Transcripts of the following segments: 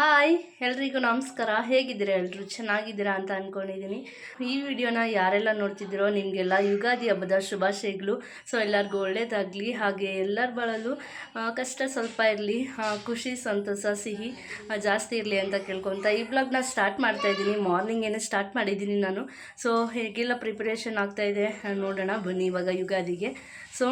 Hi, ಎಲ್ರಿಗೂ ನಮಸ್ಕಾರ. ಹೇಗಿದ್ದೀರಾ ಎಲ್ಲರೂ ಚೆನ್ನಾಗಿದ್ದೀರಾ ಅಂತ ಅಂದ್ಕೊಂಡಿದ್ದೀನಿ ಈ ವಿಡಿಯೋನ ಯಾರೆಲ್ಲ ನೋಡ್ತಿದ್ದೀರೋ ನಿಮಗೆಲ್ಲ ಯುಗಾದಿ ಹಬ್ಬದ ಶುಭಾಶಯಗಳು. ಸೊ, ಎಲ್ಲರಿಗೂ ಒಳ್ಳೆಯದಾಗಲಿ ಹಾಗೆ ಎಲ್ಲರ ಬಾಳಲ್ಲೂ ಕಷ್ಟ ಸ್ವಲ್ಪ ಇರಲಿ ಖುಷಿ, ಸಂತೋಷ, ಸಿಹಿ ಜಾಸ್ತಿ ಇರಲಿ ಅಂತ ಕೇಳ್ಕೊತ ಈ ಬ್ಲಾಗ್ನ ಸ್ಟಾರ್ಟ್ ಮಾಡ್ತಾ ಇದ್ದೀನಿ. ಮಾರ್ನಿಂಗ್ ಏನೇ ಸ್ಟಾರ್ಟ್ ಮಾಡಿದ್ದೀನಿ ನಾನು. ಸೊ ಹೇಗೆಲ್ಲ ಪ್ರಿಪ್ರೇಷನ್ ಆಗ್ತಾಯಿದೆ ನೋಡೋಣ ಬನ್ನಿ ಇವಾಗ ಯುಗಾದಿಗೆ. ಸೊ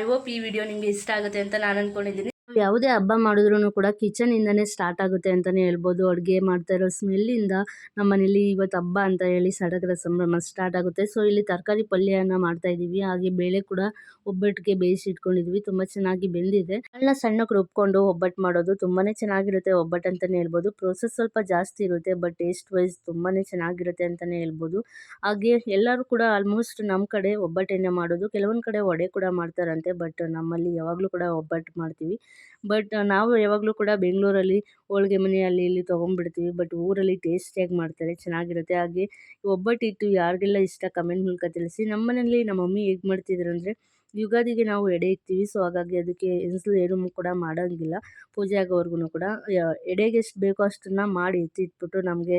ಐ ಹೋಪ್ ಈ ವಿಡಿಯೋ ನಿಮಗೆ ಇಷ್ಟ ಆಗುತ್ತೆ ಅಂತ ನಾನು ಅಂದ್ಕೊಂಡಿದ್ದೀನಿ ಯಾವುದೇ ಹಬ್ಬ ಮಾಡಿದ್ರು ಕೂಡ ಕಿಚನ್ ಇಂದನೇ ಸ್ಟಾರ್ಟ್ ಆಗುತ್ತೆ ಅಂತಾನೆ ಹೇಳ್ಬೋದು. ಅಡುಗೆ ಮಾಡ್ತಾ ಇರೋ ಸ್ಮೆಲ್ಲಿಂದ ನಮ್ಮ ಮನೇಲಿ ಇವತ್ತು ಹಬ್ಬ ಅಂತ ಹೇಳಿ ಸಡಗರ ಸಂಭ್ರಮ ಸ್ಟಾರ್ಟ್ ಆಗುತ್ತೆ. ಸೊ ಇಲ್ಲಿ ತರಕಾರಿ ಪಲ್ಯನ ಮಾಡ್ತಾ ಇದ್ದೀವಿ ಹಾಗೆ ಬೇಳೆ ಕೂಡ ಒಬ್ಬಟ್ಟಿಗೆ ಬೇಯಿಸಿ ಇಟ್ಕೊಂಡಿದ್ವಿ. ತುಂಬ ಚೆನ್ನಾಗಿ ಬೆಂದಿದೆ. ಅಲ್ಲ ಸಣ್ಣಕ್ಕೆ ರುಬ್ಕೊಂಡು ಒಬ್ಬಟ್ಟು ಮಾಡೋದು ತುಂಬಾನೇ ಚೆನ್ನಾಗಿರುತ್ತೆ. ಒಬ್ಬಟ್ಟು ಅಂತಲೇ ಹೇಳ್ಬೋದು. ಪ್ರೋಸೆಸ್ ಸ್ವಲ್ಪ ಜಾಸ್ತಿ ಇರುತ್ತೆ ಬಟ್ ಟೇಸ್ಟ್ ವೈಸ್ ತುಂಬಾನೇ ಚೆನ್ನಾಗಿರುತ್ತೆ ಅಂತಲೇ ಹೇಳ್ಬೋದು. ಹಾಗೆ ಎಲ್ಲರೂ ಕೂಡ ಆಲ್ಮೋಸ್ಟ್ ನಮ್ಮ ಕಡೆ ಒಬ್ಬಟ್ಟನ್ನೇ ಮಾಡೋದು. ಕೆಲವೊಂದು ಕಡೆ ವಡೆ ಕೂಡ ಮಾಡ್ತಾರಂತೆ ಬಟ್ ನಮ್ಮಲ್ಲಿ ಯಾವಾಗಲೂ ಕೂಡ ಒಬ್ಬಟ್ಟು ಮಾಡ್ತೀವಿ. ಬಟ್ ನಾವು ಯಾವಾಗಲೂ ಕೂಡ ಬೆಂಗಳೂರಲ್ಲಿ ಹೋಳಿಗೆ ಮನೆ ಅಲ್ಲಿ ಇಲ್ಲಿ ತೊಗೊಂಡ್ಬಿಡ್ತೀವಿ. ಬಟ್ ಊರಲ್ಲಿ ಟೇಸ್ಟಿಯಾಗಿ ಮಾಡ್ತಾರೆ, ಚೆನ್ನಾಗಿರುತ್ತೆ. ಹಾಗೆ ಒಬ್ಬಟ್ಟಿಟ್ಟು ಯಾರಿಗೆಲ್ಲ ಇಷ್ಟ ಕಮೆಂಟ್ ಮೂಲಕ ತಿಳಿಸಿ ನಮ್ಮ ಮನೆಯಲ್ಲಿ ನಮ್ಮ ಮಮ್ಮಿ ಹೇಗೆ ಮಾಡ್ತಿದ್ರು ಅಂದರೆ ಯುಗಾದಿಗೆ ನಾವು ಎಡೆ ಇಕ್ತೀವಿ ಸೊ ಹಾಗಾಗಿ ಅದಕ್ಕೆ ಹೆಂಚಲು ಏನು ಕೂಡ ಮಾಡೋಂಗಿಲ್ಲ. ಪೂಜೆ ಆಗೋವರೆಗೂ ಕೂಡ ಎಡೆಗೆ ಎಷ್ಟು ಬೇಕೋ ಅಷ್ಟನ್ನು ಮಾಡಿ ಎತ್ತಿಟ್ಬಿಟ್ಟು ನಮಗೆ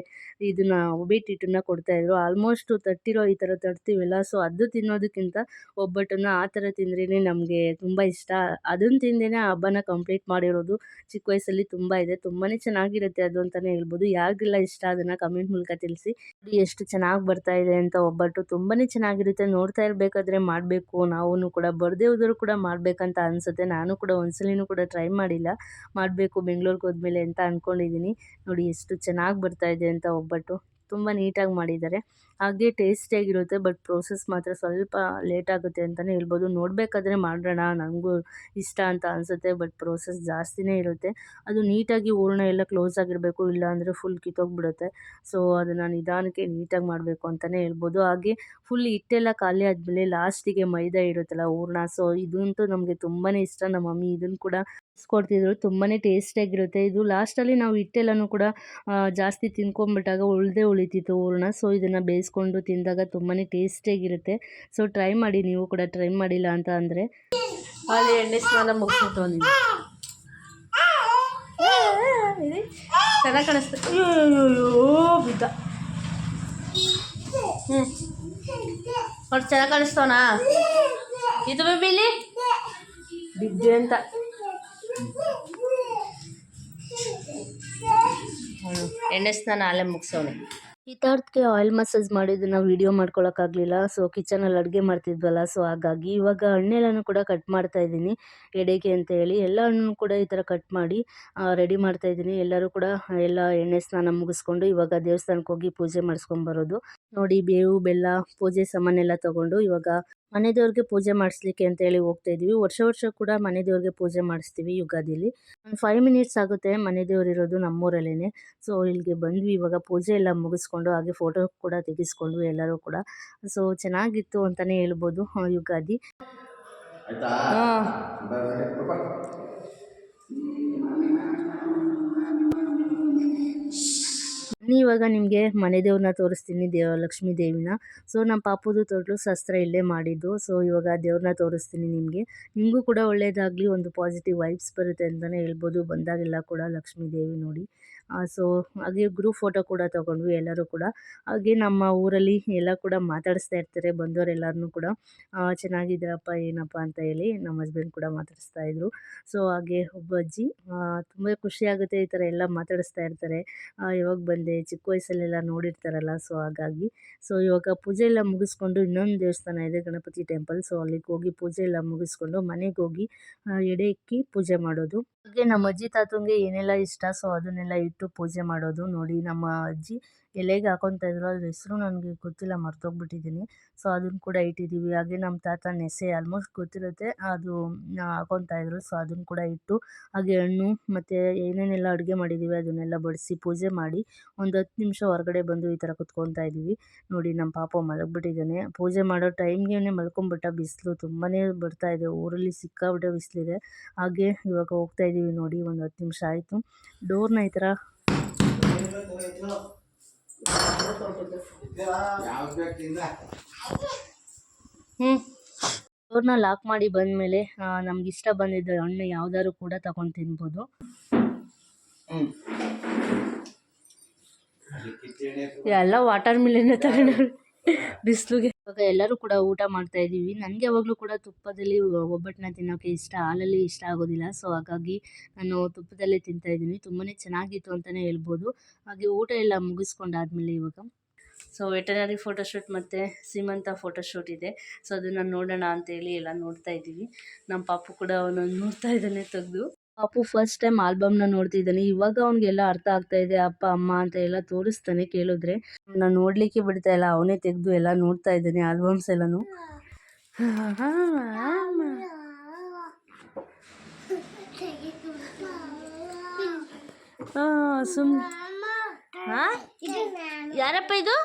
ಇದನ್ನ ಒಬ್ಬಟ್ಟು ಇಟ್ಟನ್ನು ಕೊಡ್ತಾಯಿದ್ರು ಆಲ್ಮೋಸ್ಟು ತಟ್ಟಿರೋ ಈ ಥರ ತಡ್ತೀವಲ್ಲ ಸೊ ಅದು ತಿನ್ನೋದಕ್ಕಿಂತ ಒಬ್ಬಟ್ಟನ್ನು ಆ ಥರ ತಿಂದ್ರೇ ನಮಗೆ ತುಂಬ ಇಷ್ಟ. ಅದನ್ನು ತಿಂದೇ ಹಬ್ಬನ ಕಂಪ್ಲೀಟ್ ಮಾಡಿರೋದು ಚಿಕ್ಕ ವಯಸ್ಸಲ್ಲಿ ತುಂಬ ಇದೆ. ತುಂಬಾ ಚೆನ್ನಾಗಿರುತ್ತೆ ಅದು ಅಂತಲೇ ಹೇಳ್ಬೋದು. ಯಾರಿಗೆಲ್ಲ ಇಷ್ಟ ಅದನ್ನು ಕಮೆಂಟ್ ಮೂಲಕ ತಿಳಿಸಿ. ಎಷ್ಟು ಚೆನ್ನಾಗಿ ಬರ್ತಾ ಇದೆ ಅಂತ ಒಬ್ಬಟ್ಟು ತುಂಬಾ ಚೆನ್ನಾಗಿರುತ್ತೆ. ನೋಡ್ತಾ ಇರಬೇಕಾದ್ರೆ ಮಾಡಬೇಕು. ನಾವು ಕೂಡ ಬರ್ದೇ ಹೋದರೂ ಕೂಡ ಮಾಡಬೇಕಂತ ಅನಿಸುತ್ತೆ. ನಾನು ಕೂಡ ಒಂದ್ಸಲಿನೂ ಕೂಡ ಟ್ರೈ ಮಾಡಿಲ್ಲ. ಮಾಡಬೇಕು, ಬೆಂಗಳೂರಿಗೆ ಹೋದ್ಮೇಲೆ ಅಂತ ಅಂದ್ಕೊಂಡಿದ್ದೀನಿ ನೋಡಿ ಎಷ್ಟು ಚೆನ್ನಾಗಿ ಬರ್ತಾ ಇದೆ ಅಂತ ಒಬ್ಬಟ್ಟು. ತುಂಬ ನೀಟಾಗಿ ಮಾಡಿದ್ದಾರೆ. ಹಾಗೆ ಟೇಸ್ಟಿಯಾಗಿರುತ್ತೆ ಬಟ್ ಪ್ರೋಸೆಸ್ ಮಾತ್ರ ಸ್ವಲ್ಪ ಲೇಟ್ ಆಗುತ್ತೆ ಅಂತಲೇ ಹೇಳ್ಬೋದು. ನೋಡಬೇಕಾದ್ರೆ ಮಾಡೋಣ ನನಗೂ ಇಷ್ಟ ಅಂತ ಅನಿಸುತ್ತೆ ಬಟ್ ಪ್ರೋಸೆಸ್ ಜಾಸ್ತಿನೇ ಇರುತ್ತೆ. ಅದು ನೀಟಾಗಿ ಹೂರ್ಣ ಎಲ್ಲ ಕ್ಲೋಸ್ ಆಗಿರಬೇಕು ಇಲ್ಲ ಅಂದರೆ ಫುಲ್ ಕಿತ್ತೋಗ್ಬಿಡುತ್ತೆ. ಸೊ ಅದನ್ನು ನಿಧಾನಕ್ಕೆ ನೀಟಾಗಿ ಮಾಡಬೇಕು ಅಂತಲೇ ಹೇಳ್ಬೋದು. ಹಾಗೆ ಫುಲ್ ಹಿಟ್ಟೆಲ್ಲ ಖಾಲಿ ಆದಮೇಲೆ ಲಾಸ್ಟಿಗೆ ಮೈದಾ ಇರುತ್ತಲ್ಲ, ಹೂರ್ಣ. ಸೊ ಇದಂತೂ ನಮಗೆ ತುಂಬಾ ಇಷ್ಟ. ನಮ್ಮ ಮಮ್ಮಿ ಇದನ್ನು ಕೂಡ ಕೊಡ್ತಿದ್ರು. ತುಂಬಾ ಟೇಸ್ಟಿಯಾಗಿರುತ್ತೆ ಇದು ಲಾಸ್ಟಲ್ಲಿ ನಾವು ಹಿಟ್ಟೆಲ್ಲನೂ ಕೂಡ ಜಾಸ್ತಿ ತಿನ್ಕೊಂಬಿಟ್ಟಾಗ ಉಳ್ದೇ ಉಳಿತಿತ್ತು ಹೂರ್ಣ. ಸೊ ಇದನ್ನು ಬೇಯಿಸ್ಕೊಂಡು ತಿಂದಾಗ ತುಂಬಾ ಟೇಸ್ಟಿಯಾಗಿರುತ್ತೆ. ಸೊ ಟ್ರೈ ಮಾಡಿ, ನೀವು ಕೂಡ ಟ್ರೈ ಮಾಡಿಲ್ಲ ಅಂತ ಅಂದರೆ. ಅಲ್ಲಿ ಎಣ್ಣೆ ಸ್ನಾನ ಮುಗಿಸ್ಬಿಟ್ಟು ಬಂದಿದ್ದೆ. ಚೆನ್ನಾಗಿ ಕಾಣಿಸ್ತು ಅಯ್ಯೋ ಬಿದ್ದ. ಹ್ಞೂ ಒಟ್ಟು ಚೆನ್ನಾಗಿ ಕಾಣಿಸ್ತವನಾ? ಇದು ಬೇಬಿ ಇಲ್ಲಿ ಬಿದ್ದೆ ಅಂತ. ಎಣ್ಣೆ ಸ್ನಾನ ಅಲ್ಲೇ ಮುಗಿಸೋನೆ. ಹಿತಾರ್ಥಕ್ಕೆ ಆಯಿಲ್ ಮಸಾಜ್ ವಿಡಿಯೋ ವೀಡಿಯೋ ಮಾಡ್ಕೊಳಕ್ಕಾಗಲಿಲ್ಲ. ಸೊ ಕಿಚನಲ್ಲಿ ಅಡುಗೆ ಮಾಡ್ತಿದ್ವಲ್ಲ ಸೊ ಹಾಗಾಗಿ ಇವಾಗ ಹಣ್ಣೆಲ್ಲನೂ ಕೂಡ ಕಟ್ ಮಾಡ್ತಾ ಇದ್ದೀನಿ. ಎಡೆಗೆ ಅಂತ ಹೇಳಿ ಎಲ್ಲ ಹಣ್ಣು ಕೂಡ ಈ ಥರ ಕಟ್ ಮಾಡಿ ರೆಡಿ ಮಾಡ್ತಾ ಇದ್ದೀನಿ. ಎಲ್ಲರೂ ಕೂಡ ಎಲ್ಲ ಎಣ್ಣೆ ಸ್ನಾನ ಮುಗಿಸ್ಕೊಂಡು ಇವಾಗ ದೇವಸ್ಥಾನಕ್ಕೆ ಹೋಗಿ ಪೂಜೆ ಮಾಡಿಸ್ಕೊಂಬರೋದು. ನೋಡಿ, ಬೇವು, ಬೆಲ್ಲ, ಪೂಜೆ ಸಾಮಾನೆಲ್ಲ ತೊಗೊಂಡು ಇವಾಗ ಮನೆ ದೇವ್ರಿಗೆ ಪೂಜೆ ಮಾಡಿಸ್ಲಿಕ್ಕೆ ಅಂತ ಹೇಳಿ ಹೋಗ್ತಾ ಇದ್ದೀವಿ ವರ್ಷ ವರ್ಷ ಕೂಡ ಮನೆ ದೇವ್ರಿಗೆ ಪೂಜೆ ಮಾಡಿಸ್ತೀವಿ ಯುಗಾದಿಲಿ. ಒಂದು ಫೈವ್ ಮಿನಿಟ್ಸ್ ಆಗುತ್ತೆ ಮನೆ ದೇವ್ರು ಇರೋದು ನಮ್ಮೂರಲ್ಲೇ ಸೊ ಇಲ್ಲಿಗೆ ಬಂದ್ವಿ. ಇವಾಗ ಪೂಜೆ ಎಲ್ಲ ಮುಗಿಸ್ಕೊಂಡು ಹಾಗೆ ಫೋಟೋ ಕೂಡ ತೆಗೆಸ್ಕೊಂಡು ಎಲ್ಲರೂ ಕೂಡ. ಸೊ ಚೆನ್ನಾಗಿತ್ತು ಅಂತಾನೆ ಹೇಳ್ಬೋದು ಯುಗಾದಿ. ಇವಾಗ ನಿಮಗೆ ಮನೆ ದೇವ್ರನ್ನ ತೋರಿಸ್ತೀನಿ, ದೇವ ಲಕ್ಷ್ಮೀ ದೇವಿನ. ಸೊ ನಮ್ಮ ಪಾಪುದು ತೊಟ್ಲು ಶಸ್ತ್ರ ಇಲ್ಲೇ ಮಾಡಿದ್ದು. ಸೊ ಇವಾಗ ದೇವ್ರನ್ನ ತೋರಿಸ್ತೀನಿ ನಿಮಗೆ. ನಿಮಗೂ ಕೂಡ ಒಳ್ಳೆಯದಾಗಲಿ ಒಂದು ಪಾಸಿಟಿವ್ ವೈಬ್ಸ್ ಬರುತ್ತೆ ಅಂತಲೇ ಹೇಳ್ಬೋದು. ಬಂದಾಗೆಲ್ಲ ಕೂಡ ಲಕ್ಷ್ಮೀ ದೇವಿ ನೋಡಿ. ಸೊ ಹಾಗೆ ಗ್ರೂಪ್ ಫೋಟೋ ಕೂಡ ತೊಗೊಂಡ್ವಿ ಎಲ್ಲರೂ ಕೂಡ. ಹಾಗೆ ನಮ್ಮ ಊರಲ್ಲಿ ಎಲ್ಲ ಕೂಡ ಮಾತಾಡಿಸ್ತಾ ಇರ್ತಾರೆ ಬಂದವರೆಲ್ಲರನ್ನೂ ಕೂಡ. ಚೆನ್ನಾಗಿದ್ದೀರಪ್ಪ, ಏನಪ್ಪ ಅಂತ ಹೇಳಿ ನಮ್ಮ ಹಸ್ಬೆಂಡ್ ಕೂಡ ಮಾತಾಡಿಸ್ತಾ ಇದ್ರು. ಸೊ ಹಾಗೆ ಒಬ್ಬ ಅಜ್ಜಿ ತುಂಬ ಖುಷಿಯಾಗುತ್ತೆ ಈ ಥರ ಎಲ್ಲ ಮಾತಾಡಿಸ್ತಾ ಇರ್ತಾರೆ. ಇವಾಗ ಬಂದೆ, ಚಿಕ್ಕ ವಯಸ್ಸಲ್ಲೆಲ್ಲ ನೋಡಿರ್ತಾರಲ್ಲ ಸೊ ಹಾಗಾಗಿ. ಸೊ ಇವಾಗ ಪೂಜೆ ಎಲ್ಲ ಮುಗಿಸ್ಕೊಂಡು ಇನ್ನೊಂದು ದೇವಸ್ಥಾನ ಇದೆ, ಗಣಪತಿ ಟೆಂಪಲ್ ಸೊ ಅಲ್ಲಿಗೆ ಹೋಗಿ ಪೂಜೆ ಎಲ್ಲ ಮುಗಿಸ್ಕೊಂಡು ಮನೆಗೆ ಹೋಗಿ ಎಡೆ ಇಕ್ಕಿ ಪೂಜೆ ಮಾಡೋದು. ಹಾಗೆ ನಮ್ಮ ಅಜ್ಜಿ ತಾತಂಗೆ ಏನೆಲ್ಲ ಇಷ್ಟ? ಸೊ ಅದನ್ನೆಲ್ಲ ಪೂಜೆ ಮಾಡೋದು ನೋಡಿ ನಮ್ಮ ಅಜ್ಜಿ ಎಲೆಗೆ ಹಾಕೊತಾ ಇದ್ರು ಅದ್ರ ಹೆಸರು ನನಗೆ ಗೊತ್ತಿಲ್ಲ ಮರ್ತೋಗ್ಬಿಟ್ಟಿದ್ದೀನಿ ಸೊ ಅದನ್ನು ಕೂಡ ಇಟ್ಟಿದ್ದೀವಿ ಹಾಗೆ ನಮ್ಮ ತಾತ ನೆಸೆ ಆಲ್ಮೋಸ್ಟ್ ಗೊತ್ತಿರುತ್ತೆ. ಅದು ಹಾಕೊತಾ ಇದ್ರು ಸೊ ಅದನ್ನು ಕೂಡ ಇಟ್ಟು ಹಾಗೆ ಹಣ್ಣು ಮತ್ತು ಏನೇನೆಲ್ಲ ಅಡುಗೆ ಮಾಡಿದ್ದೀವಿ ಅದನ್ನೆಲ್ಲ ಬಡಿಸಿ ಪೂಜೆ ಮಾಡಿ ಒಂದು ಹತ್ತು ನಿಮಿಷ ಹೊರಗಡೆ ಬಂದು ಈ ಥರ ಕುತ್ಕೊತಾ ಇದ್ದೀವಿ ನೋಡಿ ನಮ್ಮ ಪಾಪ ಮಲಗಿಬಿಟ್ಟಿದ್ದಾನೆ. ಪೂಜೆ ಮಾಡೋ ಟೈಮ್ಗೆ ಮಲ್ಕೊಂಬಿಟ್ಟ ಬಿಸಿಲು ತುಂಬಾ ಬರ್ತಾ ಇದೆ. ಊರಲ್ಲಿ ಸಿಕ್ಕಾಬಿಟ್ಟೆ ಬಿಸಿಲಿದೆ. ಹಾಗೆ ಇವಾಗ ಹೋಗ್ತಾ ಇದ್ದೀವಿ ನೋಡಿ, ಒಂದು ಹತ್ತು ನಿಮಿಷ ಆಯಿತು. ಡೋರ್ನ ಈ ಥರ ಹ್ಞೂ ಡೋರ್ನ ಲಾಕ್ ಮಾಡಿ ಬಂದಮೇಲೆ ನಮ್ಗೆ ಇಷ್ಟ ಬಂದಿದ್ದ ಹಣ್ಣು ಯಾವ್ದಾದ್ರು ಕೂಡ ತಗೊಂಡು ತಿನ್ಬೋದು. ಎಲ್ಲ ವಾಟರ್ ಮಿಲನ್ ತಗೊಂಡ್ರು ಬಿಸಿಲಿಗೆ. ಇವಾಗ ಎಲ್ಲರೂ ಕೂಡ ಊಟ ಮಾಡ್ತಾ ಇದ್ದೀವಿ. ನನಗೆ ಯಾವಾಗಲೂ ಕೂಡ ತುಪ್ಪದಲ್ಲಿ ಒಬ್ಬಟ್ಟನ್ನ ತಿನ್ನೋಕ್ಕೆ ಇಷ್ಟ, ಹಾಲಲ್ಲಿ ಇಷ್ಟ ಆಗೋದಿಲ್ಲ. ಸೊ ಹಾಗಾಗಿ ನಾನು ತುಪ್ಪದಲ್ಲೇ ತಿಂತಾ ಇದ್ದೀನಿ. ತುಂಬಾ ಚೆನ್ನಾಗಿತ್ತು ಅಂತಲೇ ಹೇಳ್ಬೋದು. ಹಾಗೆ ಊಟ ಎಲ್ಲ ಮುಗಿಸ್ಕೊಂಡಾದ್ಮೇಲೆ ಇವಾಗ. ಸೊ ವೆಟನರಿ ಫೋಟೋಶೂಟ್ ಮತ್ತು ಸೀಮಂತ ಫೋಟೋಶೂಟ್ ಇದೆ. ಸೊ ಅದನ್ನು ನೋಡೋಣ ಅಂತೇಳಿ ಎಲ್ಲ ನೋಡ್ತಾ ಇದ್ದೀವಿ. ನಮ್ಮ ಪಾಪು ಕೂಡ ಅವನನ್ನು ನೋಡ್ತಾ ಇದ್ದಾನೆ ತೆಗೆದು. ಪಾಪು ಫಸ್ಟ್ ಟೈಮ್ ಆಲ್ಬಮ್ನ ನೋಡ್ತಿದ್ದಾನೆ. ಇವಾಗ ಅವ್ನಿಗೆಲ್ಲ ಅರ್ಥ ಆಗ್ತಾ ಇದೆ, ಅಪ್ಪ, ಅಮ್ಮ ಅಂತ ಎಲ್ಲ ತೋರಿಸ್ತಾನೆ ಕೇಳಿದ್ರೆ. ನಾನು ನೋಡಲಿಕ್ಕೆ ಬಿಡ್ತಾ ಇಲ್ಲ, ಅವನೇ ತೆಗೆದು ಎಲ್ಲ ನೋಡ್ತಾ ಇದ್ದಾನೆ ಆಲ್ಬಮ್ಸ್ ಎಲ್ಲನೂ. ಸುಮ್ ಯಾರಪ್ಪ ಇದು?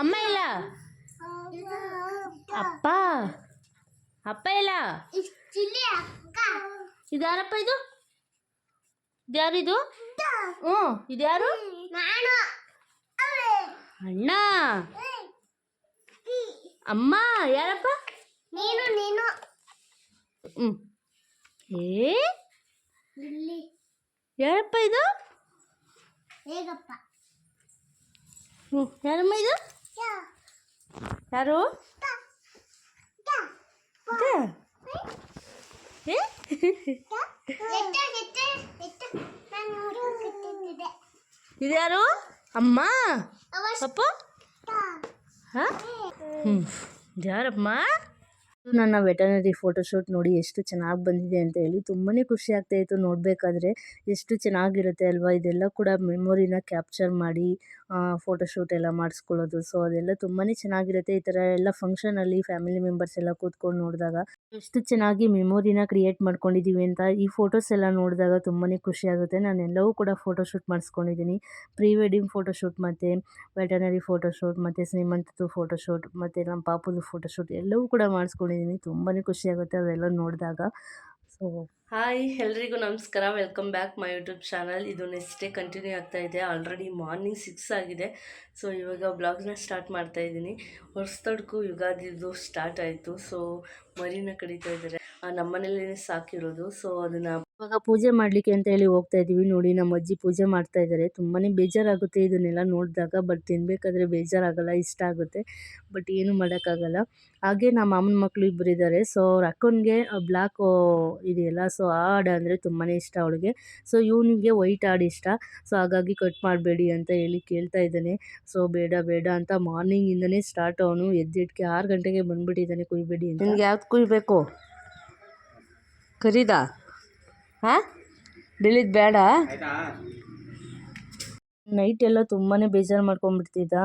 ಅಮ್ಮ ಇಲ್ಲ? ಅಪ್ಪ? ಅಪ್ಪ ಇಲ್ಲ ಇದು ಇದ್ಯಾರು ಇದು? ಹ್ಞೂ ಇದ್ಯಾರು ಅಣ್ಣ. ಅಮ್ಮ ಯಾರಪ್ಪ? ನೀನು ನೀನು. ಹ್ಞೂ. ಏ? ಯಾರಪ್ಪ ಇದು? ಹೇಗಪ್ಪ? ಹ್ಞೂ ಯಾರಮ್ಮ ಇದು? ಯಾರು ಇದೆ? ಏ? ಎತ್ತ ಎತ್ತ ಎತ್ತ ನಾನು ಹುಡುಕಿಟ್ಟಿದ್ದೆ ಇದ್ಯಾರು ಅಮ್ಮ ಅಪ್ಪ ಪಪ್ಪ ಹಾಂ ಹ್ಞೂ ಯಾರಮ್ಮ? ನನ್ನ ವೆಟನರಿ ಫೋಟೋಶೂಟ್ ನೋಡಿ ಎಷ್ಟು ಚೆನ್ನಾಗಿ ಬಂದಿದೆ ಅಂತ ಹೇಳಿ ತುಂಬಾ ಖುಷಿ ಆಗ್ತಾಯಿತ್ತು ನೋಡಬೇಕಾದ್ರೆ ಎಷ್ಟು ಚೆನ್ನಾಗಿರುತ್ತೆ ಅಲ್ವಾ? ಇದೆಲ್ಲ ಕೂಡ ಮೆಮೊರಿನ ಕ್ಯಾಪ್ಚರ್ ಮಾಡಿ ಫೋಟೋಶೂಟ್ ಎಲ್ಲ ಮಾಡಿಸ್ಕೊಳ್ಳೋದು. ಸೊ ಅದೆಲ್ಲ ತುಂಬಾ ಚೆನ್ನಾಗಿರುತ್ತೆ. ಈ ಥರ ಎಲ್ಲ ಫಂಕ್ಷನಲ್ಲಿ ಫ್ಯಾಮಿಲಿ ಮೆಂಬರ್ಸ್ ಎಲ್ಲ ಕೂತ್ಕೊಂಡು ನೋಡಿದಾಗ ಎಷ್ಟು ಚೆನ್ನಾಗಿ ಮೆಮೊರಿನ ಕ್ರಿಯೇಟ್ ಮಾಡ್ಕೊಂಡಿದ್ದೀವಿ ಅಂತ ಈ ಫೋಟೋಸ್ ಎಲ್ಲ ನೋಡಿದಾಗ ತುಂಬಾ ಖುಷಿ ಆಗುತ್ತೆ. ನಾನು ಎಲ್ಲವೂ ಕೂಡ ಫೋಟೋಶೂಟ್ ಮಾಡಿಸ್ಕೊಂಡಿದ್ದೀನಿ ಪ್ರೀ ವೆಡ್ಡಿಂಗ್ ಫೋಟೋಶೂಟ್ ಮತ್ತು ವೆಟನರಿ ಫೋಟೋಶೂಟ್ ಮತ್ತು, ಶ್ರೀಮಂತದ್ದು ಫೋಟೋಶೂಟ್ ಮತ್ತು ನಮ್ಮ ಪಾಪುದು ಫೋಟೋಶೂಟ್ ಎಲ್ಲವೂ ಕೂಡ ಮಾಡಿಸ್ಕೊಂಡಿದ್ದೀನಿ ತುಂಬಾ ಖುಷಿಯಾಗುತ್ತೆ ಅವೆಲ್ಲ ನೋಡಿದಾಗ. ಸೊ ಹಾಯ್, ಎಲ್ರಿಗೂ ನಮಸ್ಕಾರ. Welcome back my YouTube channel ಇದು ನೆಕ್ಸ್ಟ್ ಡೇ ಕಂಟಿನ್ಯೂ ಆಗ್ತಾ ಇದೆ. ಆಲ್ರೆಡಿ ಮಾರ್ನಿಂಗ್ ಸಿಕ್ಸ್ ಆಗಿದೆ. ಸೊ ಇವಾಗ ಬ್ಲಾಗ್ನ ಸ್ಟಾರ್ಟ್ ಮಾಡ್ತಾ ಇದ್ದೀನಿ. ಹೊಸತಡ್ಕು ಯುಗಾದಿದು ಸ್ಟಾರ್ಟ್ ಆಯಿತು. ಸೊ ಮರಿನ ಕಡಿತಾ ಇದ್ದಾರೆ. ನಮ್ಮನೇಲಿ ಸಾಕಿರೋದು ಸೊ ಅದನ್ನು ಇವಾಗ ಪೂಜೆ ಮಾಡಲಿಕ್ಕೆ ಅಂತ ಹೇಳಿ ಹೋಗ್ತಾ ಇದ್ದೀವಿ. ನೋಡಿ, ನಮ್ಮ ಅಜ್ಜಿ ಪೂಜೆ ಮಾಡ್ತಾ ಇದ್ದಾರೆ. ತುಂಬಾ ಬೇಜಾರಾಗುತ್ತೆ ಇದನ್ನೆಲ್ಲ ನೋಡಿದಾಗ. ಬಟ್ ತಿನ್ಬೇಕಾದ್ರೆ ಬೇಜಾರಾಗಲ್ಲ, ಇಷ್ಟ ಆಗುತ್ತೆ. ಬಟ್ ಏನು ಮಾಡೋಕ್ಕಾಗಲ್ಲ. ಹಾಗೆ ನಮ್ಮ ಮಾಮನ ಮಕ್ಕಳು ಇಬ್ಬರು ಇದ್ದಾರೆ. ಸೊ ಅವ್ರ ಅಕ್ಕನಿಗೆ ಬ್ಲ್ಯಾಕ್ ಇದೆಯಲ್ಲ ಸೊ ಆ ಹಾಡು ಅಂದರೆ ತುಂಬಾ ಇಷ್ಟ ಅವಳಿಗೆ. ಸೊ ಇವನಿಗೆ ವೈಟ್ ಹಾಡು ಇಷ್ಟ. ಸೊ ಹಾಗಾಗಿ ಕಟ್ ಮಾಡಬೇಡಿ ಅಂತ ಹೇಳಿ ಕೇಳ್ತಾ ಇದ್ದಾನೆ. ಸೊ ಬೇಡ ಬೇಡ ಅಂತ ಮಾರ್ನಿಂಗಿಂದನೇ ಸ್ಟಾರ್ಟ್ ಅವನು. ಎದ್ದಿಟ್ಕೆ ಆರು ಗಂಟೆಗೆ ಬಂದುಬಿಟ್ಟಿದ್ದಾನೆ ಕುಯ್ಬೇಡಿ ಅಂತ. ನಿಮ್ಗೆ ಯಾವ್ದು ಕುಯ್ಬೇಕು? ಕರೀದಾ? ಹಾಂ? ಬೆಳೀದು ಬೇಡ? ಆಯ್ತಾ? ನೈಟ್ ಎಲ್ಲ ತುಂಬಾ ಬೇಜಾರು ಮಾಡ್ಕೊಂಡ್ಬಿಡ್ತಿದ್ದ.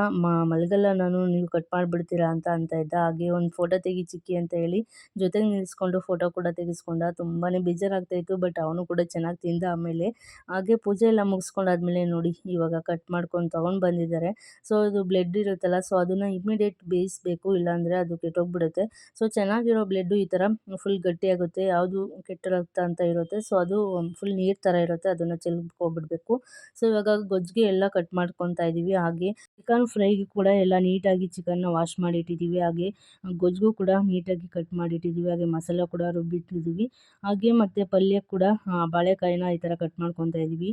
ಮಲಗಲ್ಲ ನಾನು, ನೀವು ಕಟ್ ಮಾಡಿಬಿಡ್ತೀರಾ ಅಂತ ಅಂತ ಇದ್ದ. ಹಾಗೆ ಒಂದು ಫೋಟೋ ತೆಗಿ ಚಿಕ್ಕಿ ಅಂತ ಹೇಳಿ ಜೊತೆಗೆ ನಿಲ್ಲಿಸ್ಕೊಂಡು ಫೋಟೋ ಕೂಡ ತೆಗೆಸ್ಕೊಂಡ. ತುಂಬಾ ಬೇಜಾರಾಗ್ತಾಯಿತ್ತು ಬಟ್ ಅವನು ಕೂಡ ಚೆನ್ನಾಗಿ ತಿಂದ ಆಮೇಲೆ. ಹಾಗೆ ಪೂಜೆ ಎಲ್ಲ ಮುಗಿಸ್ಕೊಂಡಾದ್ಮೇಲೆ ನೋಡಿ, ಇವಾಗ ಕಟ್ ಮಾಡ್ಕೊಂಡು ತೊಗೊಂಡು ಬಂದಿದ್ದಾರೆ. ಸೊ ಇದು ಬ್ಲೆಡ್ ಇರುತ್ತಲ್ಲ ಸೊ ಅದನ್ನು ಇಮಿಡಿಯೇಟ್ ಬೇಯಿಸಬೇಕು, ಇಲ್ಲಾಂದರೆ ಅದು ಕೆಟ್ಟೋಗ್ಬಿಡುತ್ತೆ. ಸೊ ಚೆನ್ನಾಗಿರೋ ಬ್ಲೆಡ್ಡು ಈ ಥರ ಫುಲ್ ಗಟ್ಟಿಯಾಗುತ್ತೆ, ಯಾವುದು ಕೆಟ್ಟ ರಕ್ತ ಅಂತ ಇರುತ್ತೆ. ಸೊ ಅದು ಫುಲ್ ನೀರು ಥರ ಇರುತ್ತೆ, ಅದನ್ನು ಚೆಲ್ಕೋಬಿಡ್ಬೇಕು ಸೊ ಇವಾಗ ಗೊಜ್ಜಿಗೆ ಎಲ್ಲ ಕಟ್ ಮಾಡ್ಕೊಂತಾ ಇದ್ದೀವಿ. ಹಾಗೆ ಚಿಕನ್ ಫ್ರೈಗೆ ಕೂಡ ಎಲ್ಲ ನೀಟಾಗಿ ಚಿಕನ್ನ ವಾಶ್ ಮಾಡಿ ಇಟ್ಟಿದ್ದೀವಿ ಹಾಗೆ ಗೊಜ್ಜು ಕೂಡ ನೀಟಾಗಿ ಕಟ್ ಮಾಡಿ ಇಟ್ಟಿದ್ದೀವಿ ಹಾಗೆ ಮಸಾಲ ಕೂಡ ರುಬ್ಬಿಟ್ಟಿದ್ದೀವಿ. ಹಾಗೆ ಮತ್ತೆ ಪಲ್ಯ ಕೂಡ ಬಾಳೆಕಾಯಿನ ಈ ಥರ ಕಟ್ ಮಾಡ್ಕೊತಾ ಇದ್ದೀವಿ.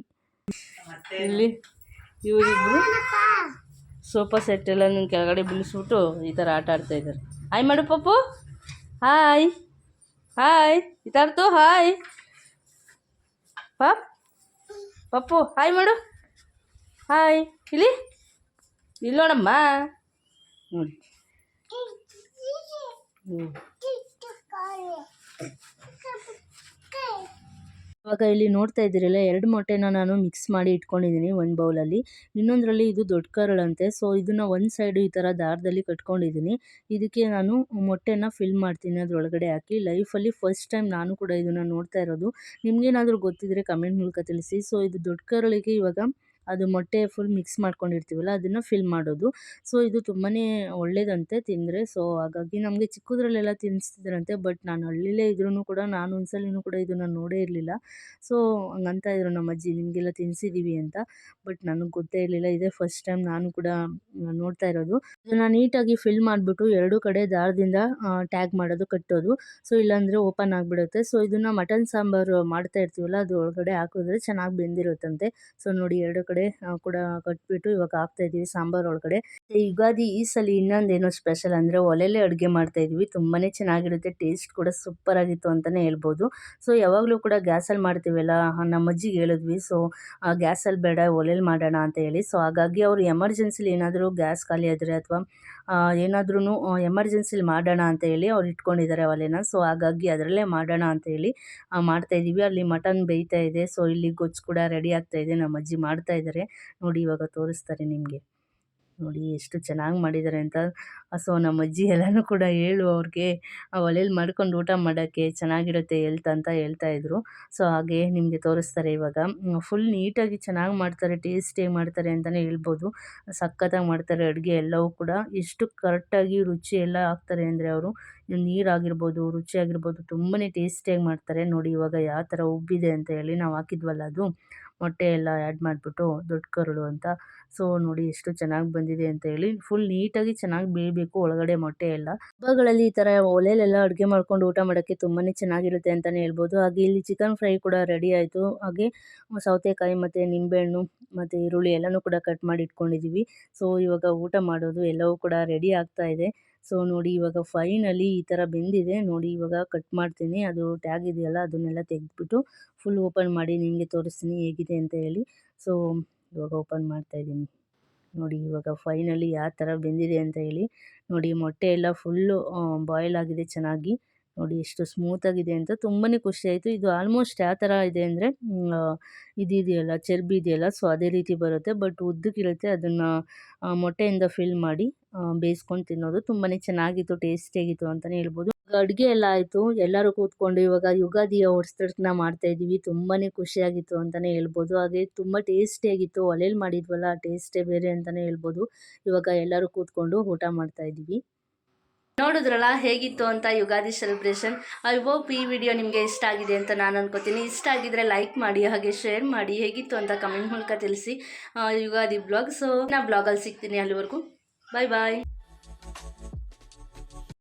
ಇಲ್ಲಿ ಇವರಿಬ್ರು ಸೋಫಾ ಸೆಟ್ ಎಲ್ಲ ಕೆಳಗಡೆ ಬಿಳಿಸ್ಬಿಟ್ಟು ಈ ಥರ ಆಟ ಆಡ್ತಾ ಇದ್ದಾರೆ. ಹಾಯ್ ಮಾಡು ಪಪ್ಪು. ಹಾಯ್ ಹಾಯ್ ಈ ಥರದ್ದು ಹಾಯ್ ಪಾಪ್, ಪಪ್ಪು ಹಾಯ್ ಮಾಡು. ಹಾಯ್ ಇಲ್ಲಿ? ಇಲ್ಲಿ ನೋಡಮ್ಮ ನೋಡಿ. ಇವಾಗ ಇಲ್ಲಿ ನೋಡ್ತಾ ಇದ್ದೀರಲ್ಲ ಎರಡು ಮೊಟ್ಟೆನ ನಾನು ಮಿಕ್ಸ್ ಮಾಡಿ ಇಟ್ಕೊಂಡಿದ್ದೀನಿ ಒಂದು ಬೌಲಲ್ಲಿ. ಇನ್ನೊಂದರಲ್ಲಿ ಇದು ದೊಡ್ಡ ಕರಳಂತೆ. ಸೊ ಇದನ್ನು ಒಂದು ಸೈಡು ಈ ಥರ ದಾರದಲ್ಲಿ ಕಟ್ಕೊಂಡಿದ್ದೀನಿ. ಇದಕ್ಕೆ ನಾನು ಮೊಟ್ಟೆನ ಫಿಲ್ ಮಾಡ್ತೀನಿ ಅದರೊಳಗಡೆ ಹಾಕಿ. ಲೈಫಲ್ಲಿ ಫಸ್ಟ್ ಟೈಮ್ ನಾನು ಕೂಡ ಇದನ್ನು ನೋಡ್ತಾ ಇರೋದು. ನಿಮಗೇನಾದರೂ ಗೊತ್ತಿದ್ದರೆ ಕಮೆಂಟ್ ಮೂಲಕ ತಿಳಿಸಿ. ಸೊ ಇದು ದೊಡ್ಡ ಕರಳಿಗೆ ಇವಾಗ ಅದು ಮೊಟ್ಟೆ ಫುಲ್ ಮಿಕ್ಸ್ ಮಾಡ್ಕೊಂಡಿರ್ತೀವಲ್ಲ, ಅದನ್ನು ಫಿಲ್ ಮಾಡೋದು. ಸೊ ಇದು ತುಂಬಾ ಒಳ್ಳೆಯದಂತೆ ತಿಂದರೆ. ಸೊ ಹಾಗಾಗಿ ನಮಗೆ ಚಿಕ್ಕದ್ರಲ್ಲೆಲ್ಲ ತಿನ್ನಿಸ್ತಿದ್ರಂತೆ ಬಟ್ ನಾನು ಹಳ್ಳಿಲೇ ಇದ್ರೂ ಕೂಡ, ನಾನು ಒಂದ್ಸಲಿನೂ ಕೂಡ ಇದನ್ನು ನೋಡೇ ಇರಲಿಲ್ಲ. ಸೊ ಹಂಗಂತ ಇದ್ರು ನಮ್ಮ ಅಜ್ಜಿ, ನಿಮಗೆಲ್ಲ ತಿನ್ನಿಸಿದ್ದೀವಿ ಅಂತ. ಬಟ್ ನನಗೆ ಗೊತ್ತೇ ಇರಲಿಲ್ಲ, ಇದೇ ಫಸ್ಟ್ ಟೈಮ್ ನಾನು ಕೂಡ ನೋಡ್ತಾ ಇರೋದು. ಇದನ್ನು ನೀಟಾಗಿ ಫಿಲ್ ಮಾಡಿಬಿಟ್ಟು ಎರಡು ಕಡೆ ದಾರದಿಂದ ಟ್ಯಾಗ್ ಮಾಡೋದು, ಕಟ್ಟೋದು. ಸೊ ಇಲ್ಲಾಂದರೆ ಓಪನ್ ಆಗಿಬಿಡುತ್ತೆ. ಸೊ ಇದನ್ನು ಮಟನ್ ಸಾಂಬಾರು ಮಾಡ್ತಾ ಇರ್ತೀವಲ್ಲ, ಅದು ಒಳಗಡೆ ಹಾಕಿದ್ರೆ ಚೆನ್ನಾಗಿ ಬೆಂದಿರುತ್ತಂತೆ. ಸೊ ನೋಡಿ, ಎರಡು ಕಡೆ ಆ, ಕೂಡ ಕಟ್ಬಿಟ್ಟು ಇವಾಗ ಹಾಕ್ತಾ ಇದೀವಿ ಸಾಂಬಾರ್ ಒಳಗಡೆ. ಯುಗಾದಿ ಈ ಸಲ ಇನ್ನೊಂದೇನೋ ಸ್ಪೆಷಲ್ ಅಂದರೆ ಒಲೆಲೇ ಅಡುಗೆ ಮಾಡ್ತಾ ಇದೀವಿ. ತುಂಬಾನೇ ಚೆನ್ನಾಗಿರುತ್ತೆ ಟೇಸ್ಟ್ ಕೂಡ ಸೂಪರ್ ಆಗಿತ್ತು ಅಂತಾನೆ ಹೇಳ್ಬೋದು. ಸೊ ಯಾವಾಗಲೂ ಕೂಡ ಗ್ಯಾಸಲ್ಲಿ ಮಾಡ್ತೀವಲ್ಲ ನಮ್ಮ ಅಜ್ಜಿಗೆ ಹೇಳಿದ್ವಿ. ಸೊ ಗ್ಯಾಸಲ್ಲಿ ಬೇಡ ಒಲೆಲಿ ಮಾಡೋಣ ಅಂತ ಹೇಳಿ. ಸೊ ಹಾಗಾಗಿ ಅವರು ಎಮರ್ಜೆನ್ಸಿಲಿ ಏನಾದರೂ ಗ್ಯಾಸ್ ಖಾಲಿ ಆದರೆ ಅಥವಾ ಏನಾದ್ರೂ ಎಮರ್ಜೆನ್ಸಿಲಿ ಮಾಡೋಣ ಅಂತ ಹೇಳಿ ಅವ್ರು ಇಟ್ಕೊಂಡಿದ್ದಾರೆ ಒಲೆನ ಸೊ, ಹಾಗಾಗಿ ಅದರಲ್ಲೇ ಮಾಡೋಣ ಅಂತ ಹೇಳಿ ಮಾಡ್ತಾ ಇದ್ದೀವಿ ಅಲ್ಲಿ ಮಟನ್ ಬೇಯ್ತಾ ಇದೆ. ಸೊ, ಇಲ್ಲಿ ಗೊಜ್ಜು ಕೂಡ ರೆಡಿ ಆಗ್ತಾ ಇದೆ. ನಮ್ಮ ಅಜ್ಜಿ ಮಾಡ್ತಾ ಇದ್ದಾರೆ. ನೋಡಿ, ಇವಾಗ ತೋರಿಸ್ತಾರೆ ನಿಮಗೆ. ನೋಡಿ ಎಷ್ಟು ಚೆನ್ನಾಗಿ ಮಾಡಿದ್ದಾರೆ ಅಂತ. ಸೊ ನಮ್ಮ ಅಜ್ಜಿ ಎಲ್ಲನೂ ಕೂಡ ಹೇಳು ಅವ್ರಿಗೆ ಒಲೆಯಲ್ಲಿ ಮಾಡ್ಕೊಂಡು ಊಟ ಮಾಡೋಕ್ಕೆ ಚೆನ್ನಾಗಿರುತ್ತೆ ಹೆಲ್ತ್ ಅಂತ ಹೇಳ್ತಾ ಇದ್ರು. ಸೊ ಹಾಗೆ ನಿಮಗೆ ತೋರಿಸ್ತಾರೆ ಇವಾಗ. ಫುಲ್ ನೀಟಾಗಿ ಚೆನ್ನಾಗಿ ಮಾಡ್ತಾರೆ ಟೇಸ್ಟಿಯಾಗಿ ಮಾಡ್ತಾರೆ ಅಂತಲೇ ಹೇಳ್ಬೋದು. ಸಖತ್ತಾಗಿ ಮಾಡ್ತಾರೆ ಅಡುಗೆ ಎಲ್ಲವೂ ಕೂಡ. ಎಷ್ಟು ಕರೆಕ್ಟಾಗಿ ರುಚಿ ಎಲ್ಲ ಹಾಕ್ತಾರೆ ಅಂದರೆ ಅವರು. ನೀರಾಗಿರ್ಬೋದು ರುಚಿ ಆಗಿರ್ಬೋದು ತುಂಬಾ ಟೇಸ್ಟಿಯಾಗಿ ಮಾಡ್ತಾರೆ. ನೋಡಿ ಇವಾಗ ಯಾವ ಥರ ಉಬ್ಬಿದೆ ಅಂತ ಹೇಳಿ ನಾವು ಹಾಕಿದ್ವಲ್ಲ ಅದು. ಮೊಟ್ಟೆ ಎಲ್ಲ ಆ್ಯಡ್ ಮಾಡಿಬಿಟ್ಟು ದೊಡ್ಡ ಕರುಳು ಅಂತ. ಸೊ ನೋಡಿ ಎಷ್ಟು ಚೆನ್ನಾಗಿ ಬಂದಿದೆ ಅಂತ ಹೇಳಿ. ಫುಲ್ ನೀಟಾಗಿ ಚೆನ್ನಾಗಿ ಬೀಳಬೇಕು ಒಳಗಡೆ ಮೊಟ್ಟೆ ಎಲ್ಲ. ಹಬ್ಬಗಳಲ್ಲಿ ಈ ಥರ ಒಲೆಯಲ್ಲೆಲ್ಲ ಅಡುಗೆ ಮಾಡ್ಕೊಂಡು ಊಟ ಮಾಡೋಕ್ಕೆ ತುಂಬಾ ಚೆನ್ನಾಗಿರುತ್ತೆ ಅಂತಲೇ ಹೇಳ್ಬೋದು. ಹಾಗೆ ಇಲ್ಲಿ ಚಿಕನ್ ಫ್ರೈ ಕೂಡ ರೆಡಿ ಆಯಿತು. ಹಾಗೆ ಸೌತೆಕಾಯಿ ಮತ್ತು ನಿಂಬೆಹಣ್ಣು ಮತ್ತು ಈರುಳ್ಳಿ ಎಲ್ಲನೂ ಕೂಡ ಕಟ್ ಮಾಡಿ ಇಟ್ಕೊಂಡಿದ್ದೀವಿ ಸೊ ಇವಾಗ ಊಟ ಮಾಡೋದು ಎಲ್ಲವೂ ಕೂಡ ರೆಡಿ ಆಗ್ತಾ ಇದೆ. ಸೊ, ನೋಡಿ ಇವಾಗ ಫೈನಲಿ ಈ ಥರ ಬೆಂದಿದೆ. ನೋಡಿ ಇವಾಗ ಕಟ್ ಮಾಡ್ತೀನಿ. ಅದು ಟ್ಯಾಗ್ ಇದೆಯಲ್ಲ, ಅದನ್ನೆಲ್ಲ ತೆಗೆದ್ಬಿಟ್ಟು ಫುಲ್ ಓಪನ್ ಮಾಡಿ ನಿಮಗೆ ತೋರಿಸ್ತೀನಿ ಹೇಗಿದೆ ಅಂತ ಹೇಳಿ. ಸೊ ಇವಾಗ ಓಪನ್ ಮಾಡ್ತಾಯಿದ್ದೀನಿ ನೋಡಿ ಇವಾಗ ಫೈನಲಿ ಯಾವ ಥರ ಬೆಂದಿದೆ ಅಂತ ಹೇಳಿ. ನೋಡಿ ಮೊಟ್ಟೆ ಎಲ್ಲ ಫುಲ್ಲು ಬಾಯ್ಲ್ ಆಗಿದೆ ಚೆನ್ನಾಗಿ. ನೋಡಿ ಎಷ್ಟು ಸ್ಮೂತಾಗಿದೆ ಅಂತ ತುಂಬಾ ಖುಷಿ ಆಯಿತು. ಇದು ಆಲ್ಮೋಸ್ಟ್ ಯಾವ ಥರ ಇದೆ ಅಂದರೆ ಇದಿದೆಯಲ್ಲ ಚರ್ಬಿ ಇದೆಯಲ್ಲ ಸೊ ಅದೇ ರೀತಿ ಬರುತ್ತೆ. ಬಟ್ ಉದ್ದಕ್ಕಿರುತ್ತೆ. ಅದನ್ನು ಮೊಟ್ಟೆಯಿಂದ ಫಿಲ್ ಮಾಡಿ ಬೇಯಿಸ್ಕೊಂಡು ತಿನ್ನೋದು ತುಂಬಾನೇ ಚೆನ್ನಾಗಿತ್ತು, ಟೇಸ್ಟಿಯಾಗಿತ್ತು ಅಂತಲೇ ಹೇಳ್ಬೋದು. ಅಡುಗೆ ಎಲ್ಲ ಆಯಿತು, ಎಲ್ಲರೂ ಕೂತ್ಕೊಂಡು ಇವಾಗ ಯುಗಾದಿಯ ಮಾಡ್ತಾ ಇದ್ದೀವಿ, ತುಂಬಾನೇ ಖುಷಿಯಾಗಿತ್ತು ಅಂತಲೇ ಹೇಳ್ಬೋದು. ಹಾಗೆ ತುಂಬ ಟೇಸ್ಟಿಯಾಗಿತ್ತು ಒಲೆಯಲ್ಲಿ ಮಾಡಿದ್ವಲ್ಲ ಟೇಸ್ಟೇ ಬೇರೆ ಅಂತಲೇ ಹೇಳ್ಬೋದು. ಇವಾಗ ಎಲ್ಲರೂ ಕೂತ್ಕೊಂಡು ಊಟ ಮಾಡ್ತಾ ಇದ್ದೀವಿ. ನೋಡಿದ್ರಲ್ಲ ಹೇಗಿತ್ತು ಅಂತ ಯುಗಾದಿ ಸೆಲೆಬ್ರೇಷನ್ ಐ ಹೋಪ್ ಈ ವಿಡಿಯೋ ನಿಮಗೆ ಇಷ್ಟ ಆಗಿದೆ ಅಂತ ನಾನು ಅನ್ಕೋತೀನಿ. ಇಷ್ಟ ಆಗಿದ್ರೆ ಲೈಕ್ ಮಾಡಿ, ಹಾಗೆ ಶೇರ್ ಮಾಡಿ. ಹೇಗಿತ್ತು ಅಂತ ಕಮೆಂಟ್ ಮೂಲಕ ತಿಳಿಸಿ. ಯುಗಾದಿ ಬ್ಲಾಗ್ ಸೊ ನಾ ಬ್ಲಾಗಲ್ಲಿ ಸಿಗ್ತೀನಿ ಅಲ್ಲಿವರೆಗೂ. Bye bye.